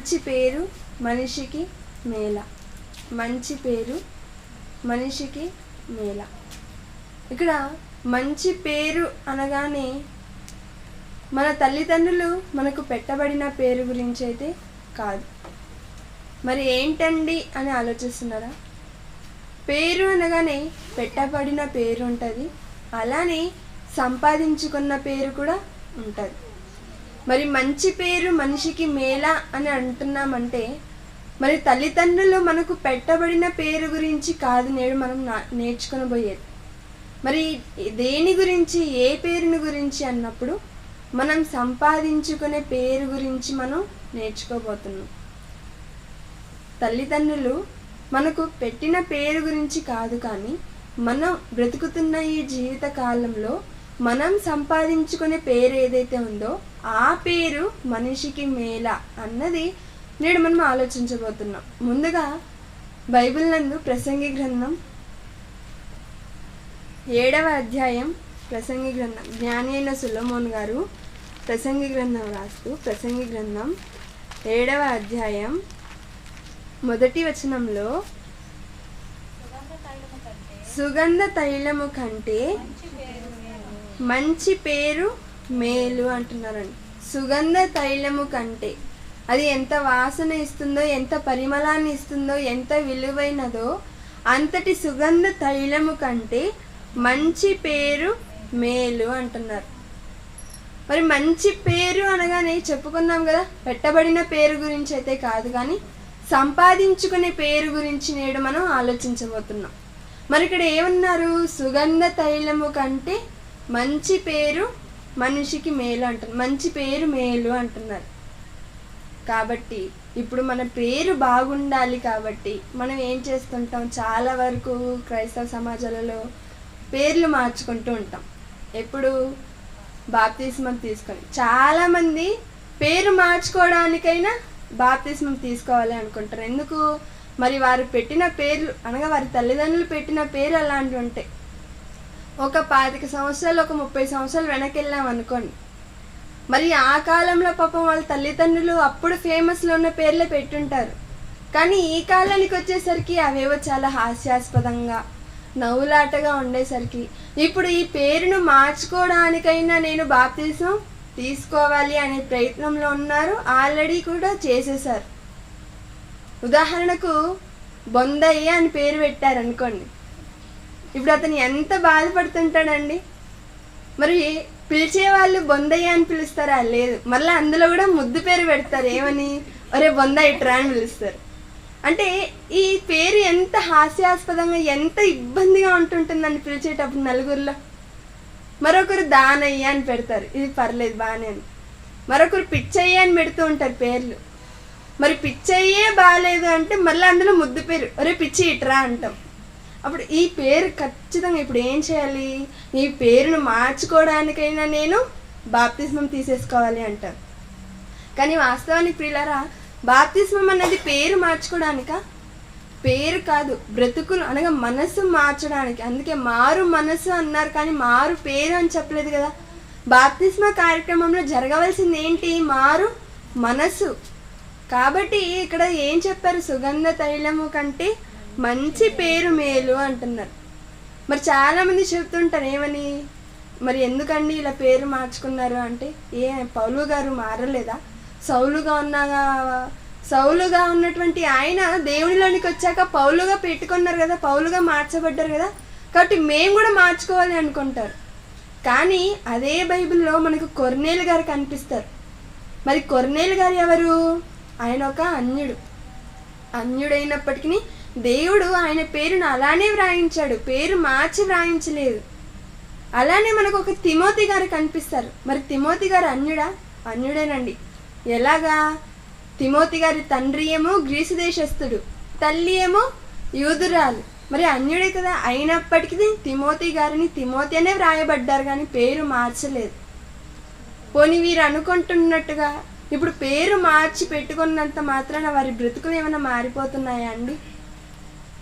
మంచి పేరు మనిషికి మేల. మంచి పేరు మనిషికి మేల. ఇక్కడ మంచి పేరు అనగానే మన తల్లిదండ్రులు మనకు పెట్టబడిన పేరు గురించి అయితే కాదు. మరి ఏంటండి అని ఆలోచిస్తున్నారా? పేరు అనగానే పెట్టబడిన పేరు ఉంటుంది. అలానే సంపాదించుకున్న పేరు కూడా ఉంటుంది. మరి మంచి పేరు మనిషికి మేళ అని అంటున్నామంటే మరి తల్లిదండ్రులు మనకు పెట్టబడిన పేరు గురించి కాదు నేడు మనం నా- మరి దేని గురించి ఏ పేరుని గురించి అన్నప్పుడు మనం సంపాదించుకునే పేరు గురించి మనం నేర్చుకోబోతున్నాం. తల్లిదండ్రులు మనకు పెట్టిన పేరు గురించి కాదు కానీ మనం బ్రతుకుతున్న ఈ జీవిత కాలంలో మనం సంపాదించుకునే పేరు ఏదైతే ఉందో ఆ పేరు మనిషికి మేల అన్నది నేడు మనం ఆలోచించబోతున్నాం. ముందుగా బైబిల్ నందు ప్రసంగి గ్రంథం ఏడవ అధ్యాయం ప్రసంగి గ్రంథం. జ్ఞాని అయిన సులమోన్ గారు ప్రసంగి గ్రంథం రాస్తూ ప్రసంగి గ్రంథం ఏడవ అధ్యాయం మొదటి వచనంలో సుగంధ తైలము కంటే మంచి పేరు మేలు అంటున్నారండి. సుగంధ తైలము కంటే అది ఎంత వాసన ఇస్తుందో ఎంత పరిమళాన్ని ఇస్తుందో ఎంత విలువైనదో అంతటి సుగంధ తైలము కంటే మంచి పేరు మేలు అంటున్నారు. మరి మంచి పేరు అనగానే చెప్పుకున్నాం కదా పెట్టబడిన పేరు గురించి అయితే కాదు కానీ సంపాదించుకునే పేరు గురించి నేడు మనం ఆలోచించబోతున్నాం. మరి ఇక్కడ ఏమన్నారు? సుగంధ తైలము కంటే మంచి పేరు మనిషికి మేలు అంటున్నారు. మంచి పేరు మేలు అంటున్నారు. కాబట్టి ఇప్పుడు మన పేరు బాగుండాలి కాబట్టి మనం ఏం చేస్తుంటాం? చాలా వరకు క్రైస్తవ సమాజాలలో పేర్లు మార్చుకుంటూ ఉంటాం. ఎప్పుడు బాప్తిస్మం తీసుకొని చాలామంది పేరు మార్చుకోవడానికైనా బాప్తిస్మం తీసుకోవాలి అనుకుంటారు. ఎందుకు? మరి వారు పెట్టిన పేర్లు అనగా వారి తల్లిదండ్రులు పెట్టిన పేరు అలాంటివి ఉంటాయి. ఒక పాతిక సంవత్సరాలు ఒక ముప్పై సంవత్సరాలు వెనక్కి వెళ్ళాం అనుకోండి. మరి ఆ కాలంలో పాపం వాళ్ళ తల్లిదండ్రులు అప్పుడు ఫేమస్లో ఉన్న పేర్లే పెట్టుంటారు. కానీ ఈ కాలానికి వచ్చేసరికి అవేవో చాలా హాస్యాస్పదంగా నవ్వులాటగా ఉండేసరికి ఇప్పుడు ఈ పేరును మార్చుకోవడానికైనా నేను బాప్తీసం తీసుకోవాలి అనే ప్రయత్నంలో ఉన్నారు ఆల్రెడీ కూడా చేసేసారు ఉదాహరణకు బొందయ్య అని పేరు పెట్టారనుకోండి. ఇప్పుడు అతను ఎంత బాధపడుతుంటాడండి? మరి పిలిచే వాళ్ళు బొందయ్య అని పిలుస్తారా? లేదు. మళ్ళీ అందులో కూడా ముద్దు పేరు పెడతారు. ఏమని? ఒరే బొందయ్య ఇట్రా అని పిలుస్తారు. అంటే ఈ పేరు ఎంత హాస్యాస్పదంగా ఎంత ఇబ్బందిగా ఉంటుంటుందని పిలిచేటప్పుడు నలుగురిలో. మరొకరు దానయ్య అని పెడతారు. ఇది పర్లేదు బాగానే అని మరొకరు పిచ్చయ్య అని పెడుతూ ఉంటారు పేర్లు. మరి పిచ్చయ్యే బాగాలేదు అంటే మళ్ళీ అందులో ముద్దు పేరు. ఒరే పిచ్చి ఇట్రా అంటాం. అప్పుడు ఈ పేరు ఖచ్చితంగా ఇప్పుడు ఏం చేయాలి? ఈ పేరును మార్చుకోవడానికైనా నేను బాప్తిస్మం తీసేసుకోవాలి అంటారు. కానీ వాస్తవానికి ప్రియులరా బాప్తిస్మం అన్నది పేరు మార్చుకోవడానిక పేరు కాదు బ్రతుకులు అనగా మనసు మార్చడానికి. అందుకే మారు మనసు అన్నారు కానీ మారు పేరు అని చెప్పలేదు కదా. బాప్తిస్మ కార్యక్రమంలో జరగవలసింది ఏంటి? మారు మనసు కాబట్టి ఇక్కడ ఏం చెప్పారు? సుగంధ తైలము కంటే మంచి పేరు మేలు అంటున్నారు. మరి చాలామంది చెప్తుంటారు ఏమని? మరి ఎందుకండి ఇలా పేరు మార్చుకున్నారు? అంటే ఏ పౌలు గారు మారలేదా? సౌలుగా ఉన్నాగా సౌలుగా ఉన్నటువంటి ఆయన దేవునిలోనికి వచ్చాక పౌలుగా పెట్టుకున్నారు కదా పౌలుగా మార్చబడ్డారు కదా కాబట్టి మేము కూడా మార్చుకోవాలి అనుకుంటారు. కానీ అదే బైబిల్లో మనకు కొర్నేలు గారు కనిపిస్తారు. మరి కొర్నేలు గారు ఎవరు? ఆయన ఒక అన్యుడు. అన్యుడైనప్పటికీ దేవుడు ఆయన పేరును అలానే వ్రాయించాడు. పేరు మార్చి వ్రాయించలేదు. అలానే మనకు ఒక తిమోతి గారు కనిపిస్తారు. మరి తిమోతి గారు అన్యుడా? అన్యుడేనండి. ఎలాగా? తిమోతి గారి తండ్రి ఏమో గ్రీసు దేశస్థుడు. తల్లి ఏమో యూదురాలు. మరి అన్యుడే కదా? అయినప్పటికీ తిమోతి గారిని తిమోతి అనే వ్రాయబడ్డారు కానీ పేరు మార్చలేదు. పోనీ వీరు అనుకుంటున్నట్టుగా ఇప్పుడు పేరు మార్చి పెట్టుకున్నంత మాత్రాన వారి బ్రతుకులు ఏమైనా మారిపోతున్నాయా అండి?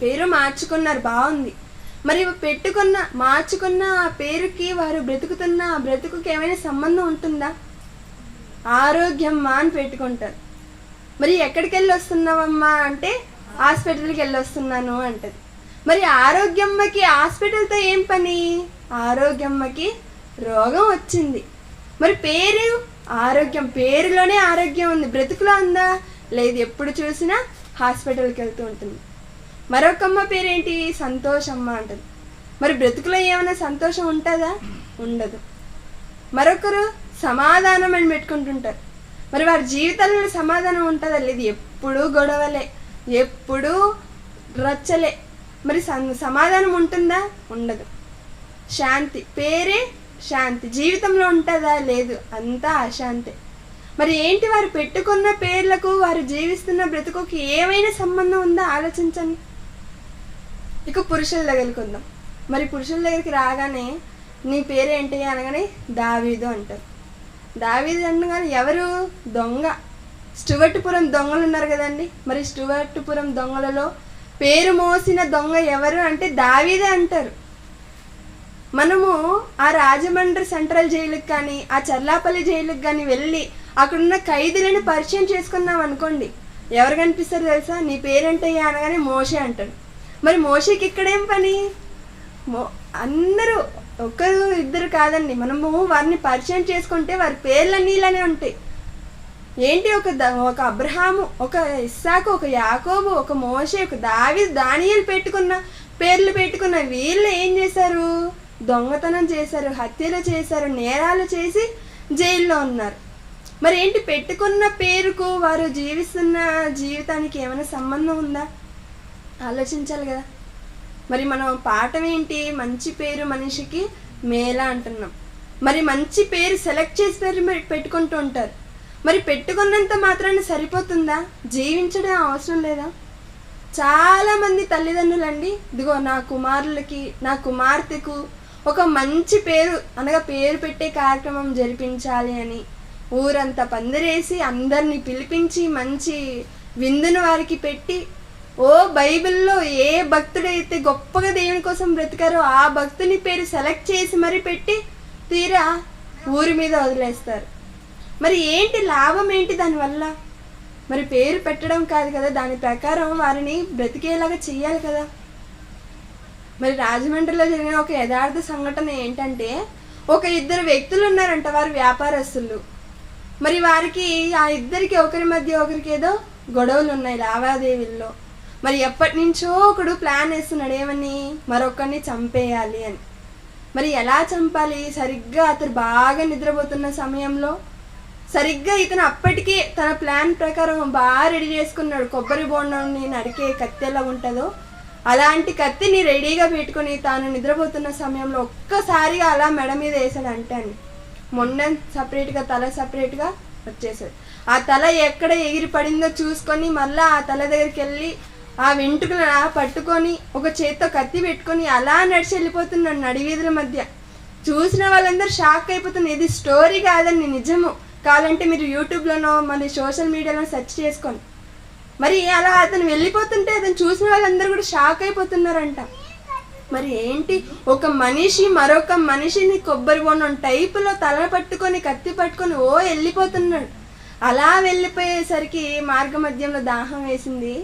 పేరు మార్చుకున్నారు బాగుంది. మరి పెట్టుకున్న మార్చుకున్న ఆ పేరుకి వారు బ్రతుకుతున్న ఆ బ్రతుకుకి ఏమైనా సంబంధం ఉంటుందా? ఆరోగ్యం మా అని పెట్టుకుంటారు. మరి ఎక్కడికి వెళ్ళి వస్తున్నావమ్మా అంటే హాస్పిటల్కి వెళ్ళి వస్తున్నాను అంటది. మరి ఆరోగ్యమ్మకి హాస్పిటల్తో ఏం పని? ఆరోగ్యమ్మకి రోగం వచ్చింది. మరి పేరు ఆరోగ్యం పేరులోనే ఆరోగ్యం ఉంది. బ్రతుకులో ఉందా? లేదు ఎప్పుడు చూసినా హాస్పిటల్కి వెళ్తూ ఉంటుంది. మరొకమ్మ పేరేంటి? సంతోషమ్మ అంటది. మరి బ్రతుకులో ఏమైనా సంతోషం ఉంటుందా? ఉండదు. మరొకరు సమాధానం అని పెట్టుకుంటుంటారు. మరి వారి జీవితాలలో సమాధానం ఉంటుందా? లేదు ఎప్పుడూ గొడవలే ఎప్పుడూ రచ్చలే. మరి సమాధానం ఉంటుందా? ఉండదు. శాంతి పేరే శాంతి. జీవితంలో ఉంటుందా? లేదు అంతా అశాంతి. మరి ఏంటి వారు పెట్టుకున్న పేర్లకు వారు జీవిస్తున్న బ్రతుకుకి ఏమైనా సంబంధం ఉందా? ఆలోచించండి. ఇక పురుషుల దగ్గరికి వద్దాం. మరి పురుషుల దగ్గరికి రాగానే నీ పేరేంటి అనగానే దావీదు అంటారు. దావీదు అనగానే ఎవరు? దొంగ. స్టువర్టుపురం దొంగలు ఉన్నారు కదండి. మరి స్టువర్టుపురం దొంగలలో పేరు మోసిన దొంగ ఎవరు అంటే దావీదే అంటారు. మనము ఆ రాజమండ్రి సెంట్రల్ జైలుకి కానీ ఆ చర్లాపల్లి జైలుకి కానీ వెళ్ళి అక్కడున్న ఖైదీలను పరిచయం చేసుకున్నాం అనుకోండి. ఎవరు కనిపిస్తారు తెలుసా? నీ పేరేంటయ్యా అనగానే మోషే అంటాడు. మరి మోషేకి ఇక్కడేం పని? మో అందరూ ఒకరు ఇద్దరు కాదండి. మనము వారిని పరిచయం చేసుకుంటే వారి పేర్లన్నీ ఇలానే ఉంటాయి. ఏంటి ఒక ద- ఒక అబ్రహాము ఒక ఇస్సాకు ఒక యాకోబు ఒక మోషే ఒక దావి దానియలు పెట్టుకున్న పేర్లు పెట్టుకున్న వీళ్ళు ఏం చేశారు? దొంగతనం చేశారు హత్యలు చేశారు నేరాలు చేసి జైల్లో ఉన్నారు. మరి ఏంటి పెట్టుకున్న పేరుకు వారు జీవిస్తున్న జీవితానికి ఏమైనా సంబంధం ఉందా? ఆలోచించాలి కదా. మరి మనం పాఠం ఏంటి? మంచి పేరు మనిషికి మేళ అంటున్నాం. మరి మంచి పేరు సెలెక్ట్ చేసి పేరు మరి పెట్టుకుంటూ ఉంటారు. మరి పెట్టుకున్నంత మాత్రాన్ని సరిపోతుందా? జీవించడం అవసరం లేదా? చాలా మంది తల్లిదండ్రులండి ఇదిగో నా కుమారులకి నా కుమార్తెకు ఒక మంచి పేరు అనగా పేరు పెట్టే కార్యక్రమం జరిపించాలి అని ఊరంతా పందిరేసి అందరినీ పిలిపించి మంచి విందును వారికి పెట్టి ఓ బైబిల్లో ఏ భక్తుడైతే గొప్పగా దేవుని కోసం బ్రతికారో ఆ భక్తుని పేరు సెలెక్ట్ చేసి మరి పెట్టి తీరా ఊరి మీద వదిలేస్తారు. మరి ఏంటి లాభం ఏంటి దానివల్ల? మరి పేరు పెట్టడం కాదు కదా దాని ప్రకారం వారిని బ్రతికేలాగా చెయ్యాలి కదా. మరి రాజమండ్రిలో జరిగిన ఒక యథార్థ సంఘటన ఏంటంటే ఒక ఇద్దరు వ్యక్తులు ఉన్నారంట వారు వ్యాపారస్తులు. మరి వారికి ఆ ఇద్దరికి ఒకరి మధ్య ఒకరికి ఏదో గొడవలు ఉన్నాయి లావాదేవీల్లో. మరి ఎప్పటి నుంచో ఒకడు ప్లాన్ వేస్తున్నాడు ఏమని? మరొకరిని చంపేయాలి అని. మరి ఎలా చంపాలి? సరిగ్గా అతను బాగా నిద్రపోతున్న సమయంలో? సరిగ్గా ఇతను అప్పటికే తన ప్లాన్ ప్రకారం బాగా రెడీ చేసుకున్నాడు. కొబ్బరి బోండాన్ని నరికే కత్తి ఎలా ఉంటుందో అలాంటి కత్తిని రెడీగా పెట్టుకుని తాను నిద్రపోతున్న సమయంలో ఒక్కసారిగా అలా మెడ మీద వేసాడు అంటే అండి. మొన్న సపరేట్గా తల సపరేట్గా వచ్చేసాడు. ఆ తల ఎక్కడ ఎగిరి పడిందో చూసుకొని మళ్ళీ ఆ తల దగ్గరికి వెళ్ళి ఆ వెంట్రుకలు పట్టుకొని ఒక చేత్తో కత్తి పెట్టుకొని అలా నడిచి వెళ్ళిపోతున్నాడు నడివీధుల మధ్య. చూసిన వాళ్ళందరూ షాక్ అయిపోతున్నారు. ఇది స్టోరీ కాదండి నిజము. కావాలంటే మీరు యూట్యూబ్లోనో మరి సోషల్ మీడియాలో సెర్చ్ చేసుకోండి మరి అలా అతను వెళ్ళిపోతుంటే అతను చూసిన వాళ్ళందరూ కూడా షాక్ అయిపోతున్నారంట. మరి ఏంటి? ఒక మనిషి మరొక మనిషిని కొబ్బరి బొండం టైపులో తల పట్టుకొని కత్తి పట్టుకొని ఓ వెళ్ళిపోతున్నాడు. అలా వెళ్ళిపోయేసరికి మార్గ మధ్యంలో దాహం వేసింది.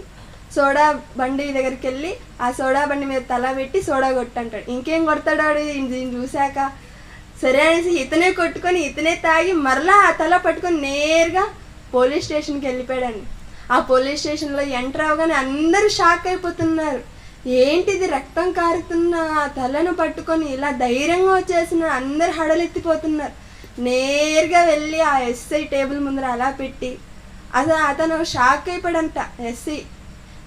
సోడా బండి దగ్గరికి వెళ్ళి ఆ సోడా బండి మీద తల పెట్టి సోడా కొట్టంటాడు. ఇంకేం కొడతాడాడు దీన్ని చూశాక సరే అనేసి ఇతనే కొట్టుకొని ఇతనే తాగి మరలా ఆ తల పట్టుకొని నేరుగా పోలీస్ స్టేషన్కి వెళ్ళిపోయాడండి. ఆ పోలీస్ స్టేషన్లో ఎంటర్ అవగానే అందరూ షాక్ అయిపోతున్నారు. ఏంటిది రక్తం కారుతున్న ఆ తలను పట్టుకొని ఇలా ధైర్యంగా వచ్చేసిన అందరు హడలెత్తిపోతున్నారు. నేరుగా వెళ్ళి ఆ ఎస్ఐ టేబుల్ ముందర అలా పెట్టి అసలు అతను షాక్ అయిపోయాడంట ఎస్ఐ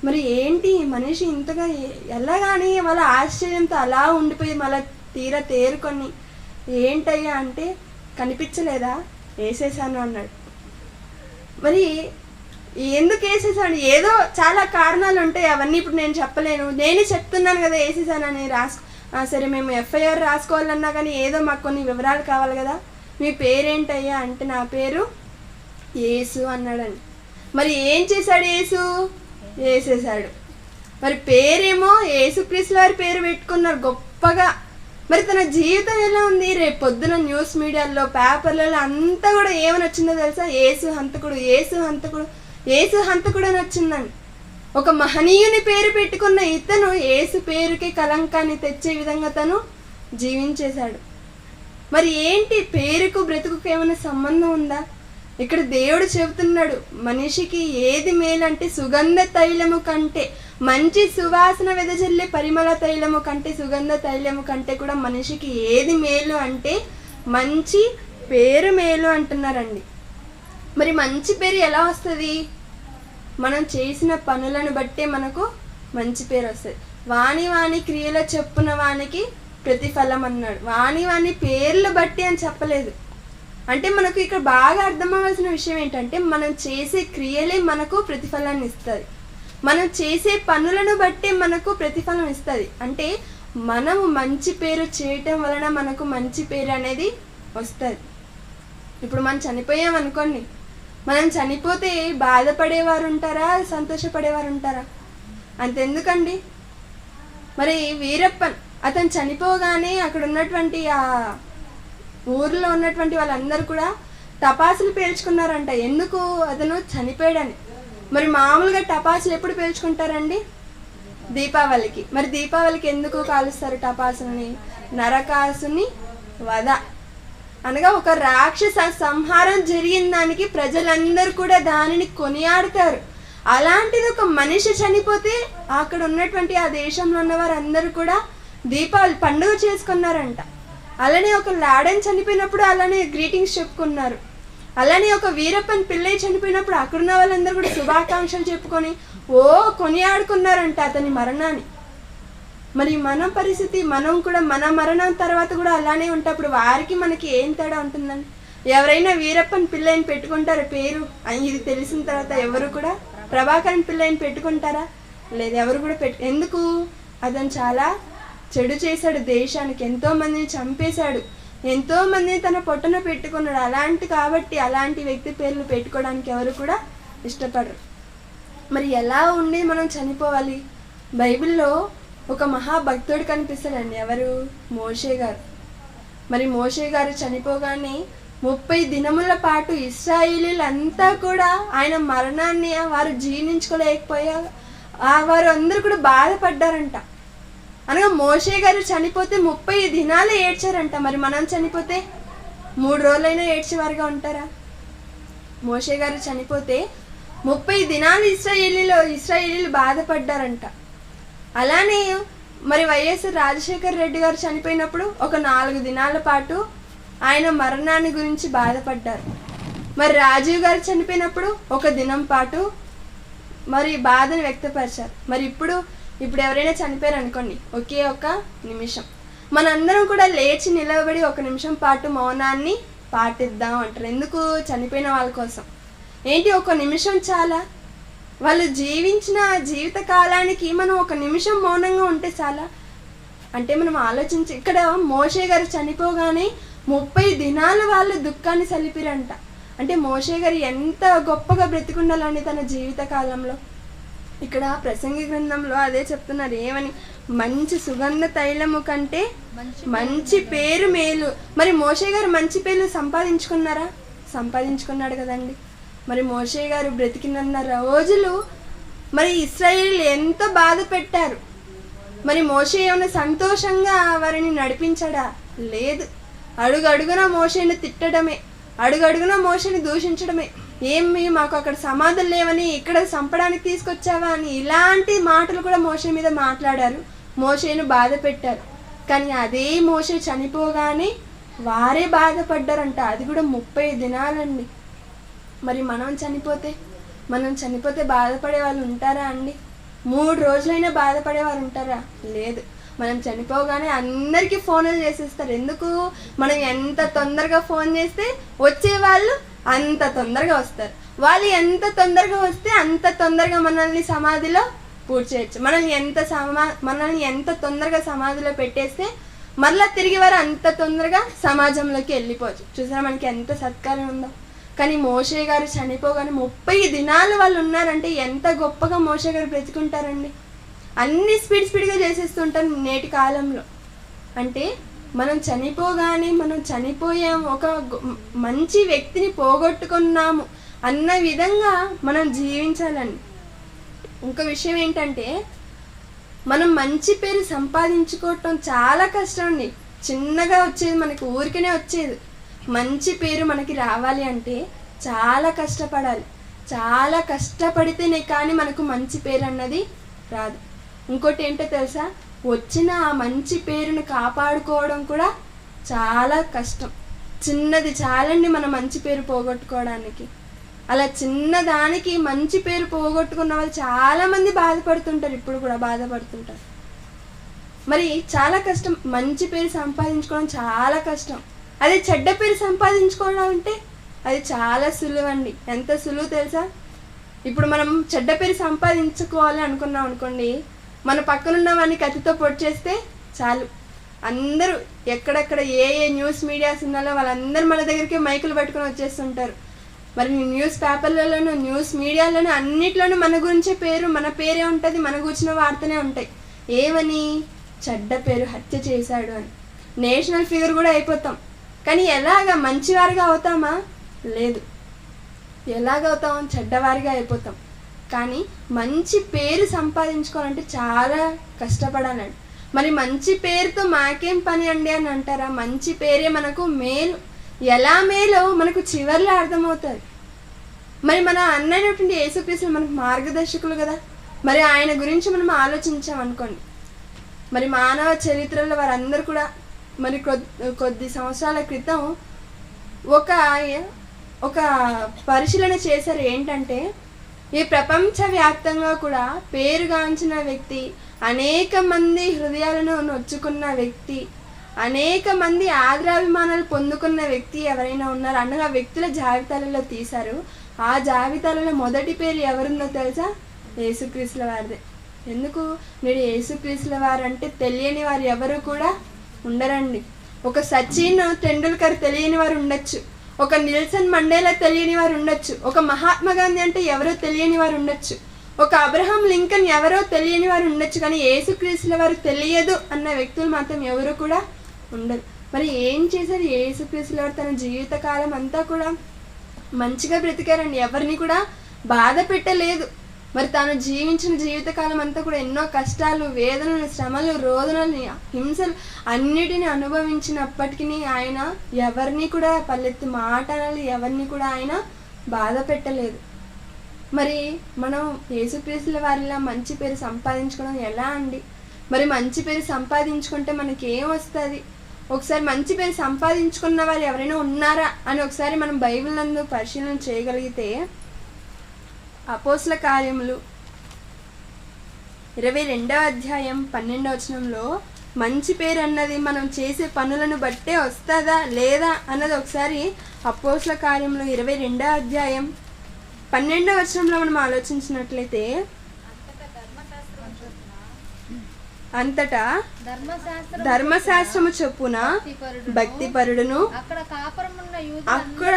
మరి ఏంటి మనిషి ఇంతగా ఎలాగాని ఎలా కానీ వాళ్ళ ఆశ్చర్యంతో అలా ఉండిపోయి మళ్ళీ తీరా తేరుకొని ఏంటయ్యా అంటే కనిపించలేదా? వేసేసాను అన్నాడు. మరి ఎందుకు వేసేసాడు ఏదో చాలా కారణాలు ఉంటాయి అవన్నీ ఇప్పుడు నేను చెప్పలేను. నేనే చెప్తున్నాను కదా వేసేసానని రాసు సరే మేము ఎఫ్ఐఆర్ రాసుకోవాలన్నా కానీ ఏదో మాకు కొన్ని వివరాలు కావాలి కదా. మీ పేరేంటయ్యా అంటే నా పేరు యేసు అన్నాడండి. మరి ఏం చేశాడు యేసు? వేసేసాడు మరి పేరేమో యేసుక్రీస్తు వారి పేరు పెట్టుకున్నారు గొప్పగా. మరి తన జీవితం ఎలా ఉంది? రేపు పొద్దున న్యూస్ మీడియాలో పేపర్లలో అంతా కూడా ఏమని వచ్చిందో తెలుసా? ఏసు హంతకుడు ఏసు హంతకుడు ఏసు హంతకుడు అని వచ్చిందండి ఒక మహనీయుని పేరు పెట్టుకున్న ఇతను ఏసు పేరుకి కలంకాన్ని తెచ్చే విధంగా తను జీవించేశాడు. మరి ఏంటి? పేరుకు బ్రతుకుకు ఏమైనా సంబంధం ఉందా? ఇక్కడ దేవుడు చెబుతున్నాడు మనిషికి ఏది మేలంటే సుగంధ తైలము కంటే మంచి సువాసన వెదజల్లే పరిమళ తైలము కంటే సుగంధ తైలము కంటే కూడా మనిషికి ఏది మేలు అంటే మంచి పేరు మేలు అంటున్నారండి. మరి మంచి పేరు ఎలా వస్తుంది? మనం చేసిన పనులను బట్టే మనకు మంచి పేరు వస్తుంది. వాణి వాణి క్రియల చెప్పున వానికి ప్రతిఫలం అన్నాడు. వాణి వాణి పేర్లు బట్టి అని చెప్పలేదు. అంటే మనకు ఇక్కడ బాగా అర్థమవలసిన విషయం ఏంటంటే మనం చేసే క్రియలే మనకు ప్రతిఫలాన్ని ఇస్తుంది. మనం చేసే పనులను బట్టే మనకు ప్రతిఫలం ఇస్తుంది. అంటే మనము మంచి పేరు చేయటం వలన మనకు మంచి పేరు అనేది వస్తుంది. ఇప్పుడు మనం చనిపోయాం అనుకోండి. మనం చనిపోతే బాధపడేవారు ఉంటారా సంతోషపడేవారు ఉంటారా అంతెందుకండి? మరి వీరప్పన్ అతను చనిపోగానే అక్కడ ఉన్నటువంటి ఆ ఊర్లో ఉన్నటువంటి వాళ్ళందరూ కూడా టపాసులు పేల్చుకున్నారంట. ఎందుకు అతను చనిపోయాడని? మరి మామూలుగా టపాసులు ఎప్పుడు పేల్చుకుంటారండి? దీపావళికి. మరి దీపావళికి ఎందుకు కాలుస్తారు టపాసుని నరకాసుని వధ. అనగా ఒక రాక్షస సంహారం జరిగిన దానికి ప్రజలందరూ కూడా దానిని కొనియాడతారు. అలాంటిది ఒక మనిషి చనిపోతే అక్కడ ఉన్నటువంటి ఆ దేశంలో ఉన్న వారందరూ కూడా దీపావళి పండుగ చేసుకున్నారంట. అలానే ఒక లాడన్ చనిపోయినప్పుడు అలానే గ్రీటింగ్స్ చెప్పుకున్నారు. అలానే ఒక వీరప్పన్ పిల్లయ్య చనిపోయినప్పుడు అక్కడున్న వాళ్ళందరూ కూడా శుభాకాంక్షలు చెప్పుకొని ఓ కొనియాడుకున్నారంట అతని మరణాన్ని. మరి మన పరిస్థితి మనం కూడా మన మరణం తర్వాత కూడా అలానే ఉంటప్పుడు వారికి మనకి ఏం తేడా ఉంటుందండి? ఎవరైనా వీరప్పన్ పిల్లని పెట్టుకుంటారు పేరు? అని ఇది తెలిసిన తర్వాత ఎవరు కూడా? ప్రభాకరన్ పిల్లని పెట్టుకుంటారా? లేదు ఎవరు కూడా పెట్టు ఎందుకు? అతను చాలా చెడు చేశాడు దేశానికి ఎంతో మందిని చంపేశాడు. ఎంతో మందిని తన పొట్టన పెట్టుకున్నాడు. అలాంటి కాబట్టి అలాంటి వ్యక్తి పేర్లు పెట్టుకోవడానికి ఎవరు కూడా ఇష్టపడరు. మరి ఎలా ఉండి మనం చనిపోవాలి? బైబిల్లో ఒక మహాభక్తుడు కనిపిస్తాడండి. ఎవరు? మోషే గారు. మరి మోషే గారు చనిపోగానే ముప్పై దినముల పాటు ఇస్రాయిలీలంతా కూడా ఆయన మరణాన్ని వారు జీర్ణించుకోలేకపోయా ఆ వారు అందరూ కూడా బాధపడ్డారంట. అనగా మోషే గారు చనిపోతే ముప్పై దినాలు ఏడ్చారంట. మరి మనం చనిపోతే మూడు రోజులైనా ఏడ్చేవారుగా ఉంటారా? మోషే గారు చనిపోతే ముప్పై దినాలు ఇస్రాయేలీలో ఇస్రాయేలీలు బాధపడ్డారంట. అలానే మరి వైఎస్ రాజశేఖర్ రెడ్డి గారు చనిపోయినప్పుడు ఒక నాలుగు దినాల పాటు ఆయన మరణాన్ని గురించి బాధపడ్డారు. మరి రాజీవ్ గారు చనిపోయినప్పుడు ఒక దినం పాటు మరి బాధను వ్యక్తపరిచారు. మరి ఇప్పుడు ఇప్పుడు ఎవరైనా చనిపోయారు అనుకోండి ఒకే ఒక నిమిషం. మనందరం కూడా లేచి నిలబడి ఒక నిమిషం పాటు మౌనాన్ని పాటిద్దాం అంటారు. ఎందుకు? చనిపోయిన వాళ్ళ కోసం. ఏంటి ఒక నిమిషం చాలా? వాళ్ళు జీవించిన జీవిత కాలానికి మనం ఒక నిమిషం మౌనంగా ఉంటే చాలా? అంటే మనం ఆలోచించి ఇక్కడ మోషే గారు చనిపోగానే ముప్పై దినాలు వాళ్ళు దుఃఖాన్ని సలిపిరంట. అంటే మోషే గారు ఎంత గొప్పగా బ్రతికుండాలండి తన జీవిత కాలంలో? ఇక్కడ ప్రసంగి గ్రంథంలో అదే చెప్తున్నారు ఏమని? మంచి సుగంధ తైలము కంటే మంచి పేరు మేలు. మరి మోషే గారు మంచి పేరు సంపాదించుకున్నారా? సంపాదించుకున్నాడు కదండి. మరి మోషే గారు బ్రతికినన్న రోజులు మరి ఇస్రాయేల్ ఎంత బాధ పెట్టారు. మరి మోషే ఏమైనా సంతోషంగా వారిని నడిపించడా? లేదు. అడుగు అడుగున మోషేని తిట్టడమే. అడుగు అడుగున మోషని దూషించడమే. ఏమి మాకు అక్కడ సమాధులు లేవని ఇక్కడ చంపడానికి తీసుకొచ్చావా అని ఇలాంటి మాటలు కూడా మోషే మీద మాట్లాడారు. మోషేను బాధ పెట్టారు. కానీ అదే మోషే చనిపోగానే వారే బాధపడ్డారంట. అది కూడా ముప్పై దినాలండి. మరి మనం చనిపోతే? మనం చనిపోతే బాధపడే వాళ్ళు ఉంటారా అండి? మూడు రోజులైనా బాధపడే వాళ్ళు ఉంటారా? లేదు. మనం చనిపోగానే అందరికీ ఫోన్లు చేసేస్తారు. ఎందుకు? మనం ఎంత తొందరగా ఫోన్ చేస్తే వచ్చే వాళ్ళు అంత తొందరగా వస్తారు. వాళ్ళు ఎంత తొందరగా వస్తే అంత తొందరగా మనల్ని సమాధిలో పూర్తి మనల్ని ఎంత సమా మనల్ని ఎంత తొందరగా సమాధిలో పెట్టేస్తే మళ్ళీ తిరిగి వారు అంత తొందరగా సమాజంలోకి వెళ్ళిపోవచ్చు. చూసారా మనకి ఎంత సత్కారం ఉందో. కానీ మోషే గారు చనిపోగానే ముప్పై దినాలు వాళ్ళు ఉన్నారంటే ఎంత గొప్పగా మోషే గారు బ్రతికుంటారండి. అన్ని స్పీడ్ స్పీడ్గా చేసేస్తుంటారు నేటి కాలంలో. అంటే మనం చనిపోగానే మనం చనిపోయాం. ఒక మంచి వ్యక్తిని పోగొట్టుకున్నాము అన్న విధంగా మనం జీవించాలండి ఇంకో విషయం ఏంటంటే మనం మంచి పేరు సంపాదించుకోవటం చాలా కష్టం అండి. చిన్నగా వచ్చేది మనకి ఊరికనే వచ్చేది. మంచి పేరు మనకి రావాలి అంటే చాలా కష్టపడాలి. చాలా కష్టపడితేనే కానీ మనకు మంచి పేరు అన్నది రాదు. ఇంకోటి ఏంటో తెలుసా? వచ్చిన ఆ మంచి పేరును కాపాడుకోవడం కూడా చాలా కష్టం. చిన్నది చాలండి మన మంచి పేరు పోగొట్టుకోవడానికి. అలా చిన్నదానికి మంచి పేరు పోగొట్టుకున్న వాళ్ళు చాలా మంది బాధపడుతుంటారు ఇప్పుడు కూడా బాధపడుతుంటారు. మరి చాలా కష్టం. మంచి పేరు సంపాదించుకోవడం చాలా కష్టం. అదే చెడ్డ పేరు సంపాదించుకోవడం అంటే అది చాలా సులువు అండి ఎంత సులువు తెలుసా? ఇప్పుడు మనం చెడ్డ పేరు సంపాదించుకోవాలి అనుకున్నాం అనుకోండి మన పక్కనున్న వాడిని కత్తితో పొడిచేస్తే చాలు. అందరూ ఎక్కడెక్కడ ఏ ఏ న్యూస్ మీడియాస్ ఉన్నాలో వాళ్ళందరూ మన దగ్గరికి మైకులు పట్టుకొని వచ్చేస్తుంటారు. మరి న్యూస్ పేపర్లలోనూ న్యూస్ మీడియాలోనూ అన్నిట్లోనూ మన గురించే పేరు మన పేరే ఉంటుంది మన గురించిన వార్తనే ఉంటాయి. ఏమని? చెడ్డ పేరు హత్య చేశాడు అని. నేషనల్ ఫిగర్ కూడా అయిపోతాం. కానీ ఎలాగా? మంచివారిగా అవుతామా? లేదు. ఎలాగవుతాం? చెడ్డవారిగా అయిపోతాం. కానీ మంచి పేరు సంపాదించుకోవాలంటే చాలా కష్టపడాలండి. మరి మంచి పేరుతో మాకేం పని అండి అని అంటారా? మంచి పేరే మనకు మేలు. ఎలా మేలో? మనకు చివర్లో అర్థమవుతుంది. మరి మన అన్నైనటువంటి యేసుక్రీస్తు మనకు మార్గదర్శకులు కదా? మరి ఆయన గురించి మనం ఆలోచించాం అనుకోండి. మరి మానవ చరిత్రలో వారందరూ కూడా మరి కొద్ది కొద్ది సంవత్సరాల క్రితం ఒక ఒక పరిశీలన చేశారు. ఏంటంటే ఈ ప్రపంచవ్యాప్తంగా కూడా పేరుగాంచిన వ్యక్తి అనేక మంది హృదయాలను నొచ్చుకున్న వ్యక్తి అనేక మంది ఆదరాభిమానాలు పొందుకున్న వ్యక్తి ఎవరైనా ఉన్నారు? అనగా వ్యక్తుల జాబితాలలో తీశారు. ఆ జాబితాలలో మొదటి పేరు ఎవరుందో తెలుసా? యేసుక్రీస్తుల వారిదే. ఎందుకు? నేడు యేసుక్రీస్తుల వారు అంటే తెలియని వారు ఎవరు కూడా ఉండరండి. ఒక సచిన్ టెండూల్కర్ తెలియని వారు ఉండొచ్చు. ఒక నిల్సన్ మండేలా తెలియని వారు ఉండొచ్చు. ఒక మహాత్మా గాంధీ అంటే ఎవరో తెలియని వారు ఉండొచ్చు. ఒక అబ్రహాం లింకన్ ఎవరో తెలియని వారు ఉండొచ్చు కానీ ఏసుక్రీస్తుల వారు తెలియదు అన్న వ్యక్తులు మాత్రం ఎవరు కూడా ఉండరు. మరి ఏం చేశారు ఏసుక్రీస్తుల వారు? తన జీవితకాలం అంతా కూడా మంచిగా బ్రతికారండి. ఎవరిని కూడా బాధ పెట్టలేదు. మరి తాను జీవించిన జీవితకాలం అంతా కూడా ఎన్నో కష్టాలు వేదనలు శ్రమలు రోదనలు హింసలు అన్నిటిని అనుభవించినప్పటికీ ఆయన ఎవరిని కూడా పల్లెత్తి మాటలు ఎవరిని కూడా ఆయన బాధ పెట్టలేదు. మరి మనం యేసుక్రీస్తుల వారిలా మంచి పేరు సంపాదించుకోవడం ఎలా అండి? మరి మంచి పేరు సంపాదించుకుంటే మనకి ఏం వస్తుంది ఒకసారి మంచి పేరు సంపాదించుకున్న వారు ఎవరైనా ఉన్నారా? అని ఒకసారి మనం బైబిల్ నందు పరిశీలన చేయగలిగితే అపోస్ల కార్యములు. ఇరవై రెండవ అధ్యాయం పన్నెండవ వచనంలో మంచి పేరు అన్నది మనం చేసే పనులను బట్టే వస్తుందా లేదా? అన్నది ఒకసారి అపోస్ల కార్యములు ఇరవై రెండవ అధ్యాయం పన్నెండవ వచనంలో మనం ఆలోచించినట్లయితే అంతటా ధర్మశాస్త్రం ధర్మశాస్త్రము చొప్పున భక్తిపరుడును. అక్కడ అక్కడ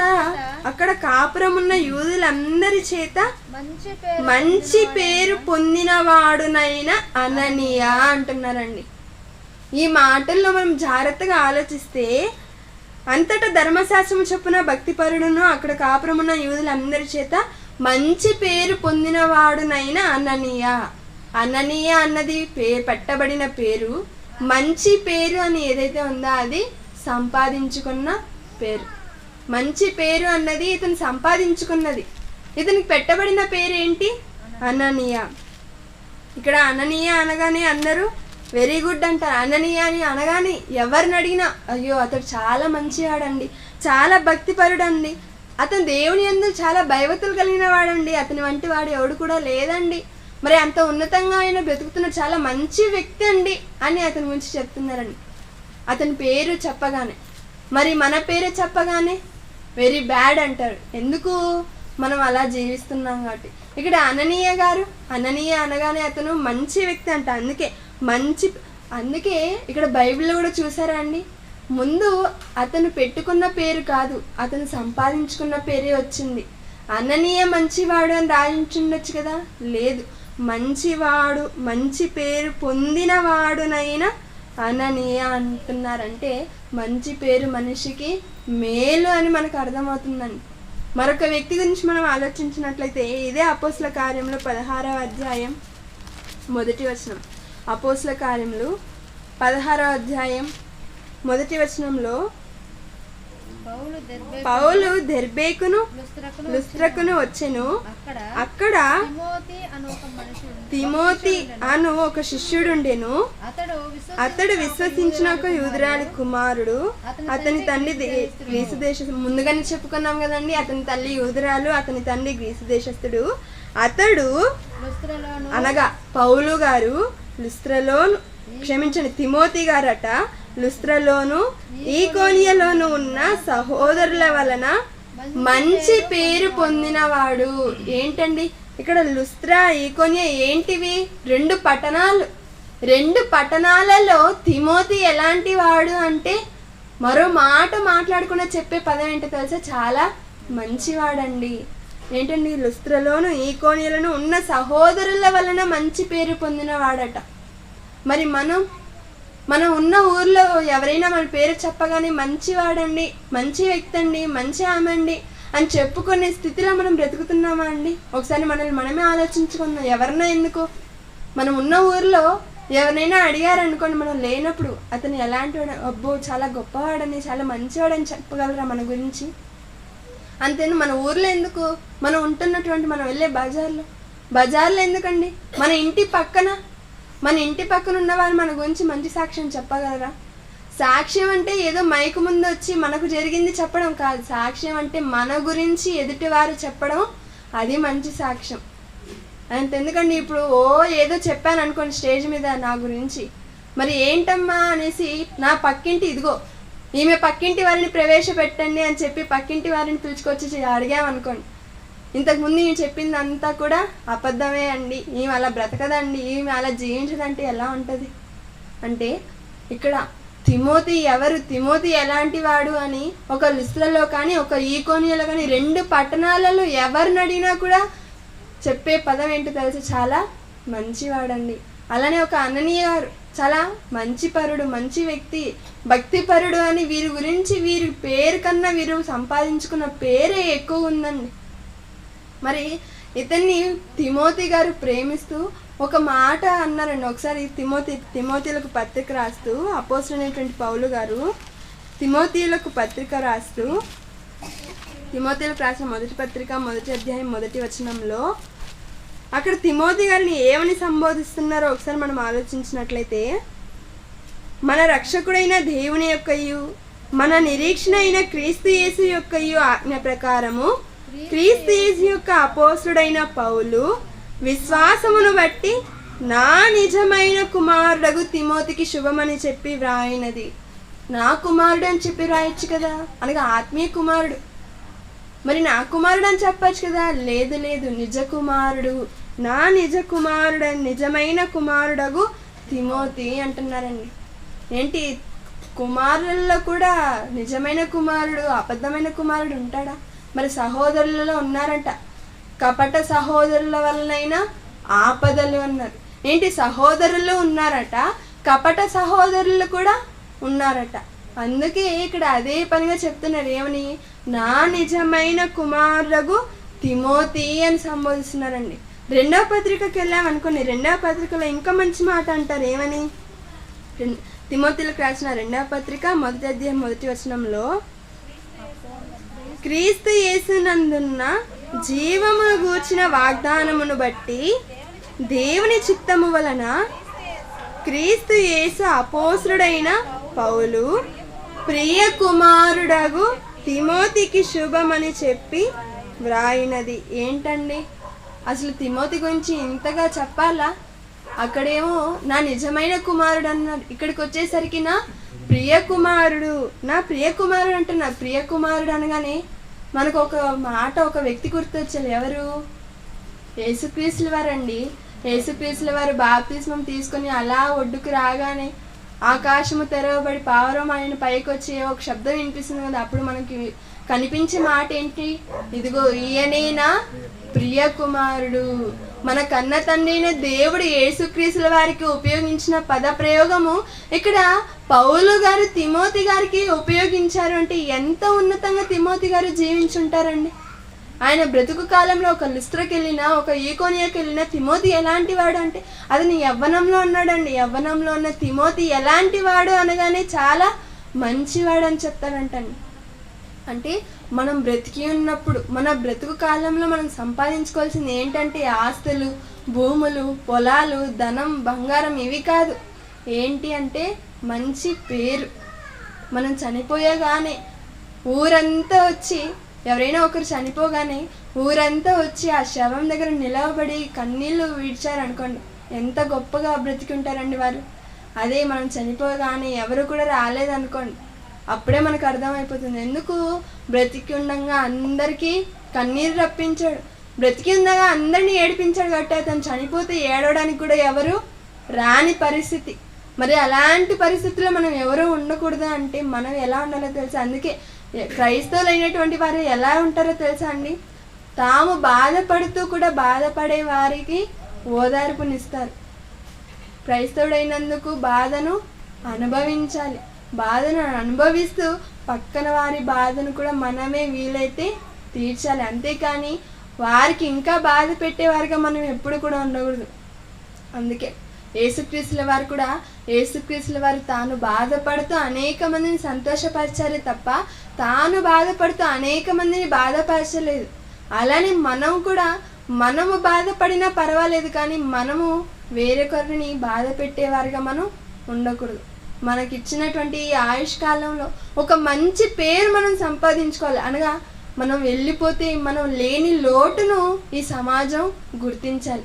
అక్కడ కాపురమున్న యూదులందరి చేత మంచి పేరు మంచి పేరు పొందినవాడునైన అననీయ అంటున్నారండి. ఈ మాటల్లో మనం జాగ్రత్తగా ఆలోచిస్తే అంతటా ధర్మశాస్త్రము చొప్పున భక్తిపరుడును అక్కడ కాపురమున్న యూదులందరి చేత మంచి పేరు పొందినవాడునైన అననీయ. అననీయ అన్నది పే పెట్టబడిన పేరు. మంచి పేరు అని ఏదైతే ఉందో అది సంపాదించుకున్న పేరు. మంచి పేరు అన్నది ఇతను సంపాదించుకున్నది. ఇతనికి పెట్టబడిన పేరు ఏంటి అననీయ. ఇక్కడ అననీయ అనగానే అందరూ వెరీ గుడ్ అంటారు. అననీయ అని అనగానే ఎవరిని అడిగినా అయ్యో అతడు చాలా మంచివాడండి చాలా భక్తిపరుడండి అతను దేవుని ఎందు చాలా భయవతులు కలిగిన వాడండి అతని వంటి వాడు ఎవడు కూడా లేదండి. మరి అంత ఉన్నతంగా ఆయన బ్రతుకుతున్న చాలా మంచి వ్యక్తి అండి అని అతని గురించి చెప్తున్నారండి. అతని పేరు చెప్పగానే. మరి మన పేరు చెప్పగానే? వెరీ బ్యాడ్ అంటారు. ఎందుకు మనం అలా జీవిస్తున్నాం కాబట్టి? ఇక్కడ అననీయ గారు అననీయ అనగానే అతను మంచి వ్యక్తి అంట. అందుకే మంచి అందుకే ఇక్కడ బైబిల్లో కూడా చూసారా అండి? ముందు అతను పెట్టుకున్న పేరు కాదు అతను సంపాదించుకున్న పేరే వచ్చింది. అననీయ మంచివాడు అని రాయించుండొచ్చు కదా? లేదు. మంచివాడు మంచి పేరు పొందినవాడునైనా అననీయ అంటున్నారంటే మంచి పేరు మనిషికి మేలు అని మనకు అర్థమవుతుందండి. మరొక వ్యక్తి గురించి మనం ఆలోచించినట్లయితే ఇదే అపోస్ల కార్యంలో పదహారవ అధ్యాయం మొదటి వచనం. అపోస్ల కార్యములు పదహారవ అధ్యాయం మొదటి వచనంలో పౌలు దెర్బే పౌలు దెర్బేకును లుస్త్రకును వచ్చెను. అక్కడ తిమోతి అను ఒక శిష్యుడుండెను. అతడు విశ్వ అతడు విశ్వసించిన ఒక యూదురాలి కుమారుడు. అతని తండ్రి గ్రీసు దేశ ముందుగానే చెప్పుకున్నాం కదండి అతని తల్లి యూదురాలు అతని తండ్రి గ్రీసు దేశస్థుడు. అతడు అనగా పౌలు గారు లుస్త్రలోను క్షమించండి తిమోతి గారట. లుస్త్రలోను ఈకోనియలోను ఉన్న సహోదరుల వలన మంచి పేరు పొందినవాడు. ఏంటండి? ఇక్కడ లుస్త్రా ఈకోనియా ఏంటివి? రెండు పట్టణాలు. రెండు పట్టణాలలో తిమోతి ఎలాంటి వాడు అంటే మరో మాట మాట్లాడకుండా చెప్పే పదం ఏంటో తెలుసా? చాలా మంచివాడండి. ఏంటండి? లుస్త్రలోను ఈకోనియలను ఉన్న సహోదరుల వలన మంచి పేరు పొందినవాడట. మరి మనం మనం ఉన్న ఊర్లో ఎవరైనా మన పేరు చెప్పగానే మంచివాడండి మంచి వ్యక్తి అండి మంచి ఆమె అండి అని చెప్పుకునే స్థితిలో మనం బ్రతుకుతున్నామా అండి? ఒకసారి మనల్ని మనమే ఆలోచించుకుందాం. ఎవరినో ఎందుకు? మనం ఉన్న ఊర్లో ఎవరైనా అడిగారనుకోండి మనం లేనప్పుడు అతను ఎలాంటి వాడు? అబ్బో చాలా గొప్పవాడని చాలా మంచివాడని చెప్పగలరా మన గురించి? అంతేను మన ఊర్లో ఎందుకు? మనం ఉంటున్నటువంటి మనం వెళ్ళే బజార్లో. బజార్లో ఎందుకండి? మన ఇంటి పక్కన మన ఇంటి పక్కన ఉన్నవారు మన గురించి మంచి సాక్ష్యం చెప్పగలరా? సాక్ష్యం అంటే ఏదో మైకు ముందు వచ్చి మనకు జరిగింది చెప్పడం కాదు. సాక్ష్యం అంటే మన గురించి ఎదుటివారు చెప్పడం అది మంచి సాక్ష్యం. అంత ఎందుకండి ఇప్పుడు ఓ ఏదో చెప్పాను అనుకోండి స్టేజ్ మీద నా గురించి. మరి ఏంటమ్మా అనేసి నా పక్కింటి ఇదిగో ఈమె పక్కింటి వారిని ప్రవేశపెట్టండి అని చెప్పి పక్కింటి వారిని పిలుచుకొచ్చి అడిగామనుకోండి. ఇంతకుముందు నేను చెప్పింది అంతా కూడా అబద్ధమే అండి. ఈమె అలా బ్రతకదండి ఈమె అలా జీవించదంటే ఎలా ఉంటుంది? అంటే ఇక్కడ తిమోతి ఎవరు? తిమోతి ఎలాంటి వాడు అని ఒక లిస్టులలో కానీ ఒక ఈకోనియలో కానీ రెండు పట్టణాలలో ఎవరిని అడిగినా కూడా చెప్పే పదం ఏంటో తెలుసు చాలా మంచివాడండి. అలానే ఒక అననీయ గారు చాలా మంచి పరుడు మంచి వ్యక్తి భక్తిపరుడు అని వీరి గురించి వీరి పేరు కన్నా వీరు సంపాదించుకున్న పేరే ఎక్కువ ఉందండి. మరి ఇతన్ని తిమోతి గారు ప్రేమిస్తూ ఒక మాట అన్నారండి. ఒకసారి తిమోతి తిమోతిలకు పత్రిక రాస్తూ అపోసరైనటువంటి పౌలు గారు తిమోతిలకు పత్రిక రాస్తూ తిమోతిలకు రాసిన మొదటి పత్రిక మొదటి అధ్యాయం మొదటి వచనంలో అక్కడ తిమోతి గారిని ఏమని సంబోధిస్తున్నారో ఒకసారి మనం ఆలోచించినట్లయితే మన రక్షకుడైన దేవుని యొక్కయు మన నిరీక్షణ అయిన క్రీస్తు యేసు యొక్కయు ఆజ్ఞ ప్రకారము క్రీస్తు యొక్క అపోసుడైన పౌలు విశ్వాసమును బట్టి నా నిజమైన కుమారుడగు తిమోతికి శుభమని చెప్పి వ్రాయినది. నా కుమారుడు అని చెప్పి వ్రాయొచ్చు కదా? అనగా ఆత్మీయ కుమారుడు. మరి నా కుమారుడు అని చెప్పచ్చు కదా? లేదు లేదు నిజ కుమారుడు. నా నిజ కుమారుడు నిజమైన కుమారుడగు తిమోతి అంటున్నారండి. ఏంటి? కుమారుల్లో కూడా నిజమైన కుమారుడు అబద్ధమైన కుమారుడు ఉంటాడా? మరి సహోదరులలో ఉన్నారంట. కపట సహోదరుల వలనైనా ఆపదలు అన్నారు. ఏంటి? సహోదరులు ఉన్నారట కపట సహోదరులు కూడా ఉన్నారట. అందుకే ఇక్కడ అదే పనిగా చెప్తున్నారు. ఏమని? నా నిజమైన కుమారులకు తిమోతి అని సంబోధిస్తున్నారండి. రెండవ పత్రికకి వెళ్ళాం అనుకోండి రెండవ పత్రికలో ఇంకా మంచి మాట అంటారు. ఏమని? రెం- తిమోతిలకు రాసిన రెండవ పత్రిక మొదటి అధ్యాయం మొదటి వచనంలో క్రీస్తు యేసునందున్న జీవమును గూర్చిన వాగ్దానమును బట్టి దేవుని చిత్తము వలన క్రీస్తు యేసు అపోసుడైన పౌలు ప్రియ కుమారుడగు తిమోతికి శుభమని చెప్పి వ్రాయినది. ఏంటండి? అసలు తిమోతి గురించి ఇంతగా చెప్పాలా? అక్కడేమో నా నిజమైన కుమారుడు అన్నాడు ఇక్కడికి వచ్చేసరికి నా ప్రియ కుమారుడు నా ప్రియ కుమారుడు అంటే నా ప్రియ కుమారుడు అనగానే మనకు ఒక మాట ఒక వ్యక్తి గుర్తొచ్చారు ఎవరు? యేసుక్రీస్తుల వారండి. యేసుక్రీస్తుల వారు బాప్తిస్మం తీసుకొని అలా ఒడ్డుకు రాగానే ఆకాశము తెరవబడి పావురం ఆయన పైకి వచ్చి ఒక శబ్దం వినిపిస్తుంది కదా. అప్పుడు మనకి కనిపించే మాట ఏంటి ఇదిగో ఈయనేనా? ప్రియ కుమారుడు మన కన్న తండ్రైన దేవుడు యేసుక్రీస్తుల వారికి ఉపయోగించిన పద ప్రయోగము ఇక్కడ పౌలు గారు తిమోతి గారికి ఉపయోగించారు అంటే ఎంత ఉన్నతంగా తిమోతి గారు జీవించుంటారండి? ఆయన బ్రతుకు కాలంలో ఒక లిస్ట్రకి వెళ్ళినా ఒక ఈకోనియాకి వెళ్ళినా తిమోతి ఎలాంటి వాడు అంటే అతను యవ్వనంలో ఉన్నాడండి. యవ్వనంలో ఉన్న తిమోతి ఎలాంటి వాడు అనగానే చాలా మంచివాడు అని చెప్తాడంటండి అంటే మనం బ్రతికి ఉన్నప్పుడు మన బ్రతుకు కాలంలో మనం సంపాదించుకోవాల్సింది ఏంటంటే ఆస్తులు భూములు పొలాలు ధనం బంగారం ఇవి కాదు. ఏంటి అంటే మంచి పేరు. మనం చనిపోయగానే ఊరంతా వచ్చి ఎవరైనా ఒకరు చనిపోగానే ఊరంతా వచ్చి ఆ శవం దగ్గర నిలవబడి కన్నీళ్ళు విడిచారనుకోండి ఎంత గొప్పగా బ్రతికి ఉంటారండి వారు. అదే మనం చనిపోగానే ఎవరు కూడా రాలేదనుకోండి అప్పుడే మనకు అర్థమైపోతుంది. ఎందుకు? బ్రతికి ఉండగా అందరికీ కన్నీరు రప్పించాడు. బ్రతికి ఉండగా అందరినీ ఏడిపించాడు కాబట్టి అతను చనిపోతే ఏడవడానికి కూడా ఎవరు? రాని పరిస్థితి. మరి అలాంటి పరిస్థితుల్లో మనం ఎవరు ఉండకూడదు అంటే మనం ఎలా ఉండాలో తెలుసా? అందుకే క్రైస్తవులు అయినటువంటి వారు ఎలా ఉంటారో తెలుసా అండి? తాము బాధపడుతూ కూడా బాధపడే వారికి ఓదార్పునిస్తారు. క్రైస్తవుడైనందుకు బాధను అనుభవించాలి. బాధను అనుభవిస్తూ పక్కన వారి బాధను కూడా మనమే వీలైతే తీర్చాలి. అంతేకాని వారికి ఇంకా బాధ పెట్టేవారిగా మనం ఎప్పుడు కూడా ఉండకూడదు. అందుకే ఏసుక్రీస్తుల వారు కూడా ఏసుక్రీస్తుల వారు తాను బాధపడుతూ అనేక మందిని సంతోషపరచాలి తప్ప తాను బాధపడుతూ అనేక మందిని బాధపరచలేదు. అలానే మనం కూడా మనము బాధపడినా పర్వాలేదు కానీ మనము వేరొకరిని బాధ పెట్టేవారిగా మనం ఉండకూడదు. మనకిచ్చినటువంటి ఈ ఆయుష్ కాలంలో ఒక మంచి పేరు మనం సంపాదించుకోవాలి. అనగా మనం వెళ్ళిపోతే మనం లేని లోటును ఈ సమాజం గుర్తించాలి.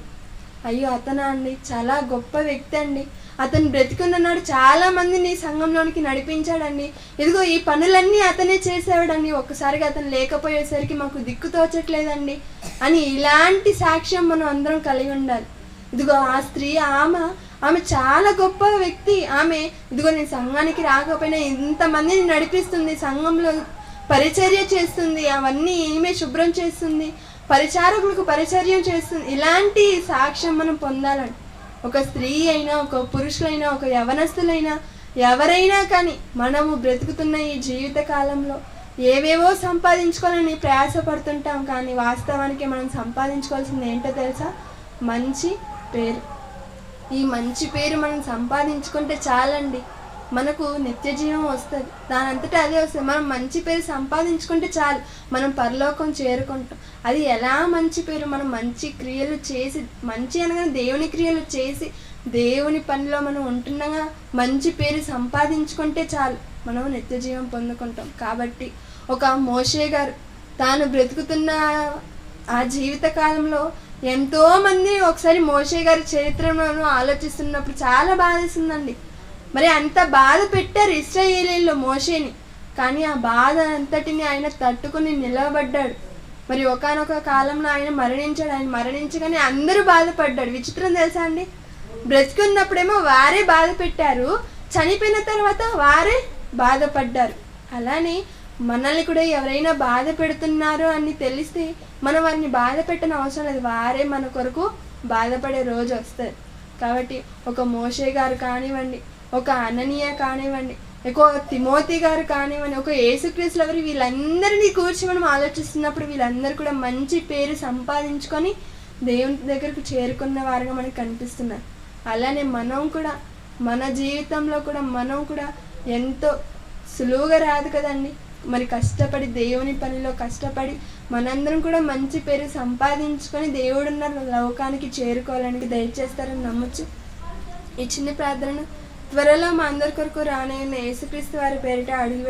అయ్యో అతనా అండి? చాలా గొప్ప వ్యక్తి అండి. అతను బ్రతికున్ననాడు చాలా మందిని సంఘంలోనికి నడిపించాడండి. ఇదిగో ఈ పనులన్నీ అతనే చేసేవాడండి. ఒక్కసారిగా అతను లేకపోయేసరికి మాకు దిక్కు తోచట్లేదండి అని ఇలాంటి సాక్ష్యం మనం అందరం కలిగి ఉండాలి. ఇదిగో ఆ స్త్రీ ఆమె ఆమె చాలా గొప్ప వ్యక్తి. ఆమె ఇదిగో నేను సంఘానికి రాకపోయినా ఇంతమందిని నడిపిస్తుంది సంఘంలో పరిచర్య చేస్తుంది అవన్నీ ఈమె శుభ్రం చేస్తుంది పరిచారకులకు పరిచర్యం చేస్తుంది. ఇలాంటి సాక్ష్యం మనం పొందాలండి ఒక స్త్రీ అయినా ఒక పురుషులైనా ఒక యవనస్తులైనా ఎవరైనా కానీ మనము బ్రతుకుతున్న ఈ జీవిత కాలంలో ఏవేవో సంపాదించుకోవాలని ప్రయాసపడుతుంటాం. కానీ వాస్తవానికి మనం సంపాదించుకోవాల్సింది ఏంటో తెలుసా? మంచి పేరు. ఈ మంచి పేరు మనం సంపాదించుకుంటే చాలండి. మనకు నిత్య జీవం వస్తుంది. దాని అంతటా అదే వస్తుంది. మనం మంచి పేరు సంపాదించుకుంటే చాలు. మనం పరలోకం చేరుకుంటాం. అది ఎలా మంచి పేరు? మనం మంచి క్రియలు చేసి మంచి అనగా దేవుని క్రియలు చేసి దేవుని పనిలో మనం ఉంటుండగా మంచి పేరు సంపాదించుకుంటే చాలు. మనం నిత్య జీవం పొందుకుంటాం. కాబట్టి ఒక మోషే గారు తాను బ్రతుకుతున్న ఆ జీవిత కాలంలో ఎంతో మంది ఒకసారి మోషే గారి చరిత్రను ఆలోచిస్తున్నప్పుడు చాలా బాధేస్తుందండి మరి అంత బాధ పెట్టారు ఇస్రాయేలీలో మోషేని. కానీ ఆ బాధ అంతటిని ఆయన తట్టుకుని నిలబడ్డాడు. మరి ఒకానొక కాలంలో ఆయన మరణించాడు. ఆయన మరణించగానే అందరూ బాధపడ్డాడు విచిత్రం తెలుసా అండి? బ్రతికున్నప్పుడేమో వారే బాధ పెట్టారు. చనిపోయిన తర్వాత వారే బాధపడ్డారు. అలానే మనల్ని కూడా ఎవరైనా బాధ పెడుతున్నారు అని తెలిస్తే మనం వారిని బాధ పెట్టిన అవసరం లేదు. వారే మన కొరకు బాధపడే రోజు వస్తుంది. కాబట్టి ఒక మోషే గారు కానివ్వండి ఒక అననీయ కానివ్వండి ఒక తిమోతి గారు కానివ్వండి ఒక యేసుక్రీస్తులు ఎవరు వీళ్ళందరినీ కూర్చి మనం ఆలోచిస్తున్నప్పుడు వీళ్ళందరూ కూడా మంచి పేరు సంపాదించుకొని దేవుని దగ్గరకు చేరుకున్న వారుగా మనకు కనిపిస్తున్నారు. అలానే మనం కూడా మన జీవితంలో కూడా మనం కూడా ఎంతో సులువుగా రాదు కదండి? మరి కష్టపడి దేవుని పనిలో కష్టపడి మనందరం కూడా మంచి పేరు సంపాదించుకొని దేవుడున్న లోకానికి చేరుకోవాలని దయచేస్తారని నమ్మొచ్చు ఈ చిన్న ప్రార్థనను త్వరలో మా అందరి కొరకు రానయ్యున్న యేసుక్రీస్తు వారి పేరిట అడుగు